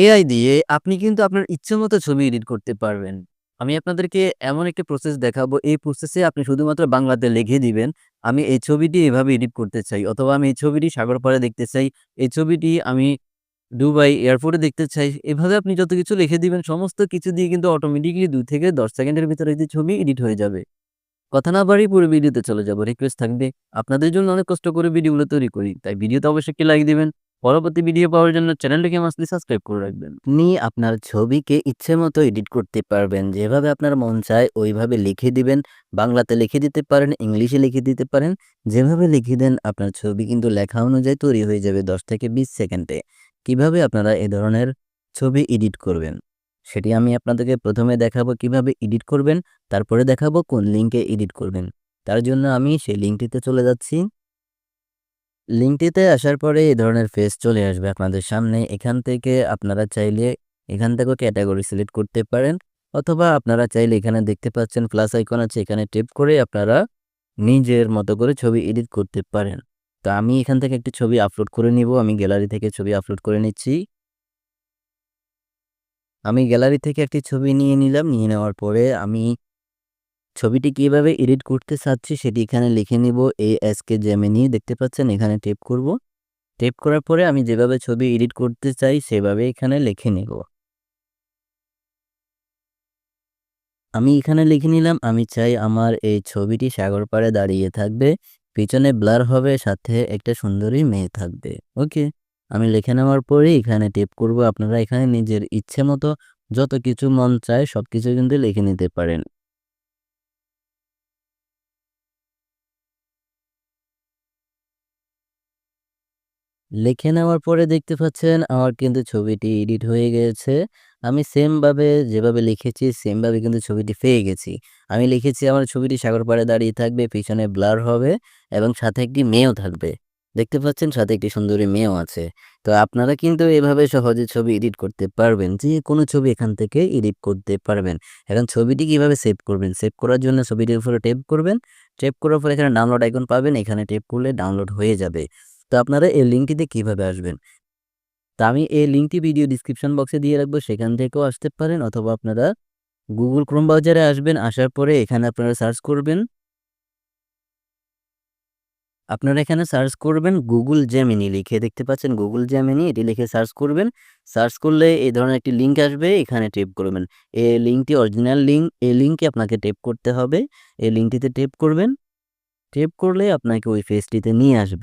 AI দিয়ে আপনি কিন্তু আপনার ইচ্ছেমতো ছবি এডিট করতে পারবেন। আমি আপনাদেরকে এমন একটি প্রসেস দেখাবো, এই প্রসেসে আপনি শুধুমাত্র বাংলাতে লিখে দিবেন, আমি এই ছবিটি এভাবে এডিট করতে চাই অথবা আমি এই ছবিটি সাগর পাড়ে দেখতে চাই, এই ছবিটি আমি দুবাই এয়ারপোর্টে দেখতে চাই। এভাবে আপনি যত কিছু লিখে দিবেন সমস্ত কিছু দিয়ে কিন্তু অটোমেটিক্যালি ২ থেকে ১০ সেকেন্ডের ভিতরে একটি ছবি এডিট হয়ে যাবে। কথা না বাড়ি পুরো ভিডিওতে চলে যাব রিকোয়েস্ট থাকবে আপনাদের জন্য অনেক কষ্ট করে ভিডিওগুলো তৈরি করি। তাই ভিডিওতে অবশ্যই একটি লাইক দিবেন। পরবর্তী ভিডিও পাওয়ার জন্য চ্যানেলটিকে মাস্টলি সাবস্ক্রাইব করে রাখবেন। আপনি আপনার ছবিকে ইচ্ছে মতো এডিট করতে পারবেন। যেভাবে আপনার মন চায় ওইভাবে লিখে দিবেন। বাংলাতে লিখে দিতে পারেন, ইংলিশে লিখে দিতে পারেন। যেভাবে লিখে দেন আপনার ছবি কিন্তু লেখা অনুযায়ী তৈরি হয়ে যাবে ১০ থেকে ২০ সেকেন্ডে। কীভাবে আপনারা এ ধরনের ছবি এডিট করবেন? সেটি আমি আপনাদেরকে প্রথমে দেখাবো কীভাবে এডিট করবেন, তারপরে দেখাবো কোন লিঙ্কে এডিট করবেন। তার জন্য আমি সেই লিঙ্কটিতে চলে যাচ্ছি। লিঙ্কটিতে আসার পরে এই ধরনের ফেস চলে আসবে আপনাদের সামনে। এখান থেকে আপনারা চাইলে এখান থেকেও ক্যাটাগরি সিলেক্ট করতে পারেন অথবা আপনারা চাইলে এখানে দেখতে পাচ্ছেন প্লাস আইকন আছে, এখানে টেপ করে আপনারা নিজের মতো করে ছবি এডিট করতে পারেন। তো আমি এখান থেকে একটি ছবি আপলোড করে নিব। আমি গ্যালারি থেকে ছবি আপলোড করে নিচ্ছি। আমি গ্যালারি থেকে একটি ছবি নিয়ে নিলাম। নিয়ে নেওয়ার পরে আমি ছবিটি কীভাবে এডিট করতে চাচ্ছি সেটি এখানে লিখে নিব ASK Gemini দেখতে পাচ্ছেন এখানে টেপ করব। টেপ করার পরে আমি যেভাবে ছবি এডিট করতে চাই সেভাবে এখানে লিখে নিব। আমি এখানে লিখে নিলাম, আমি চাই আমার এই ছবিটি সাগর পাড়ে দাঁড়িয়ে থাকবে। পিছনে ব্লার হবে, সাথে একটা সুন্দরী মেয়ে থাকবে। ওকে। আমি লিখে নেওয়ার পরে এখানে টেপ করব। আপনারা এখানে নিজের ইচ্ছে মতো যত কিছু মন চায় সবকিছু কিন্তু লিখে নিতে পারেন। লিখে নেওয়ার পরে দেখতে পাচ্ছেন আমার কিন্তু ছবিটি এডিট হয়ে গেছে আমি সেমভাবে যেভাবে লিখেছি সেমভাবে কিন্তু ছবিটি পেয়ে গেছি। আমি লিখেছি আমার ছবিটি সাগর পাড়ে দাঁড়িয়ে থাকবে, পিছনে ব্লার হবে এবং সাথে একটি মেয়েও থাকবে। দেখতে পাচ্ছেন সাথে একটি সুন্দরী মেয়েও আছে। তো আপনারা কিন্তু এভাবে সহজে ছবি এডিট করতে পারবেন। যে কোনো ছবি এখান থেকে এডিট করতে পারবেন। এখন ছবিটি কীভাবে সেভ করবেন? সেভ করার জন্য ছবিটির উপরে টেপ করবেন। টেপ করার পরে এখানে ডাউনলোড আইকন পাবেন। এখানে টেপ করলে ডাউনলোড হয়ে যাবে। তো আপনারা এই লিঙ্কটিতে কীভাবে আসবেন? তো আমি এই লিঙ্কটি ভিডিও ডেসক্রিপশন বক্সে দিয়ে রাখব, সেখান থেকেও আসতে পারেন অথবা আপনারা গুগল ক্রোম ব্রাউজারে আসবেন। আসার পরে এখানে আপনারা সার্চ করবেন আপনারা এখানে সার্চ করবেন গুগল জ্যামিনি লিখে দেখতে পাচ্ছেন গুগল জ্যামিনি এটি লিখে সার্চ করবেন। সার্চ করলে এই ধরনের একটি লিঙ্ক আসবে, এখানে টেপ করবেন। এই লিঙ্কটি অরিজিনাল লিঙ্ক। এই লিঙ্কে আপনাকে টেপ করতে হবে। এই লিঙ্কটিতে টেপ করবেন। টেপ করলে আপনাকে ওই পেজটিতে নিয়ে আসবে।